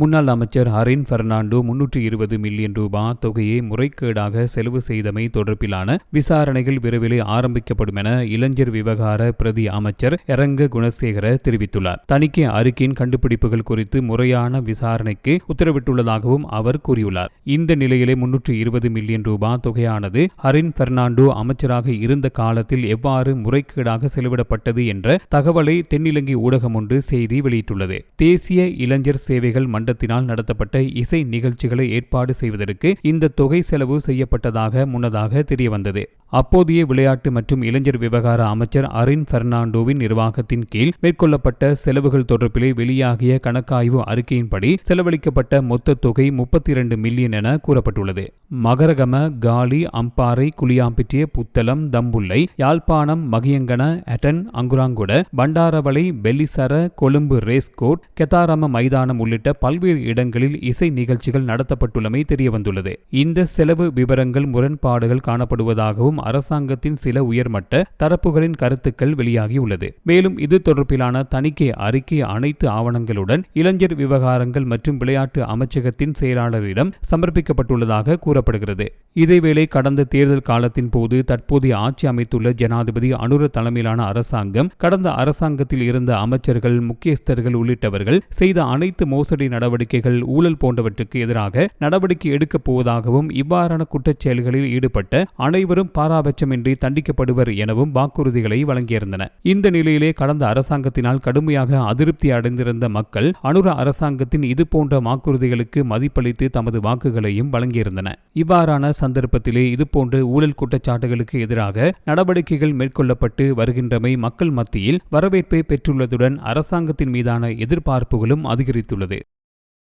முன்னாள் அமைச்சர் ஹரின் பெர்னாண்டோ முன்னூற்றி இருபது மில்லியன் ரூபாய் தொகையை முறைகேடாக செலவு செய்தமை தொடர்பிலான விசாரணைகள் விரைவில் ஆரம்பிக்கப்படும் என இளைஞர் விவகார பிரதி அமைச்சர் எரங்க குணசேகர தெரிவித்துள்ளார். தணிக்கை அறிக்கையின் கண்டுபிடிப்புகள் குறித்து முறையான விசாரணைக்கு உத்தரவிட்டுள்ளதாகவும் அவர் கூறியுள்ளார். இந்த நிலையிலே முன்னூற்றி இருபது மில்லியன் ரூபாய் தொகையானது ஹரின் பெர்னாண்டோ அமைச்சராக இருந்த காலத்தில் எவ்வாறு முறைகேடாக செலவிடப்பட்டது என்ற தகவலை தென்னிலங்கை ஊடகம் ஒன்று செய்தி வெளியிட்டுள்ளது. தேசிய இளைஞர் சேவைகள் மன்றத்தினால் நடத்தப்பட்ட இசை நிகழ்ச்சிகளை ஏற்பாடு செய்வதற்கு இந்த தொகை செலவு செய்யப்பட்டதாக முன்னதாக தெரியவந்தது. அப்போதைய விளையாட்டு மற்றும் இளைஞர் விவகார அமைச்சர் அரின் பெர்னாண்டோவின் நிர்வாகத்தின் கீழ் மேற்கொள்ளப்பட்ட செலவுகள் தொடர்பிலே வெளியாகிய கணக்காய்வு அறிக்கையின்படி செலவழிக்கப்பட்ட மொத்த தொகை முப்பத்தி இரண்டு மில்லியன் என கூறப்பட்டுள்ளது. மகரகம காலி அம்பாறை குளியாம்பிட்டிய புத்தளம் தம்புள்ளை யாழ்ப்பாணம் மகியங்கன அட்டன் அங்குராங்குட பண்டாரவளை பெல்லிசர கொழும்பு ரேஸ்கோட் கெத்தாரம மைதானம் உள்ளிட்ட பல பல்வேறு இடங்களில் இசை நிகழ்ச்சிகள் நடத்தப்பட்டுள்ளமை தெரியவந்துள்ளது. இந்த செலவு விவரங்கள் முரண்பாடுகள் காணப்படுவதாகவும் அரசாங்கத்தின் சில உயர்மட்ட தரப்புகளின் கருத்துக்கள் வெளியாகியுள்ளது. மேலும் இது தொடர்பிலான தணிக்கை அறிக்கை அனைத்து ஆவணங்களுடன் இளைஞர் விவகாரங்கள் மற்றும் விளையாட்டு அமைச்சகத்தின் செயலாளரிடம் சமர்ப்பிக்கப்பட்டுள்ளதாக கூறப்படுகிறது. இதேவேளை கடந்த தேர்தல் காலத்தின் போது தற்போதைய ஆட்சி அமைத்துள்ள ஜனாதிபதி அனுர தலைமையிலான அரசாங்கம் கடந்த அரசாங்கத்தில் இருந்த அமைச்சர்கள் முக்கியஸ்தர்கள் உள்ளிட்டவர்கள் செய்த அனைத்து மோசடி நடவடிக்கைகள் ஊழல் போன்றவற்றுக்கு எதிராக நடவடிக்கை எடுக்கப் போவதாகவும் இவ்வாறான குற்றச்செயல்களில் ஈடுபட்ட அனைவரும் பாராபட்சமின்றி தண்டிக்கப்படுவர் எனவும் வாக்குறுதிகளை வழங்கியிருந்தன. இந்த நிலையிலே கடந்த அரசாங்கத்தினால் கடுமையாக அதிருப்தி அடைந்திருந்த மக்கள் அனுர அரசாங்கத்தின் இதுபோன்ற வாக்குறுதிகளுக்கு மதிப்பளித்து தமது வாக்குகளையும் வழங்கியிருந்தன. இவ்வாறான சந்தர்ப்பத்திலே இதுபோன்ற ஊழல் குற்றச்சாட்டுகளுக்கு எதிராக நடவடிக்கைகள் மேற்கொள்ளப்பட்டு வருகின்றமை மக்கள் மத்தியில் வரவேற்பை பெற்றுள்ளதுடன் அரசாங்கத்தின் மீதான எதிர்பார்ப்புகளும் அதிகரித்துள்ளது.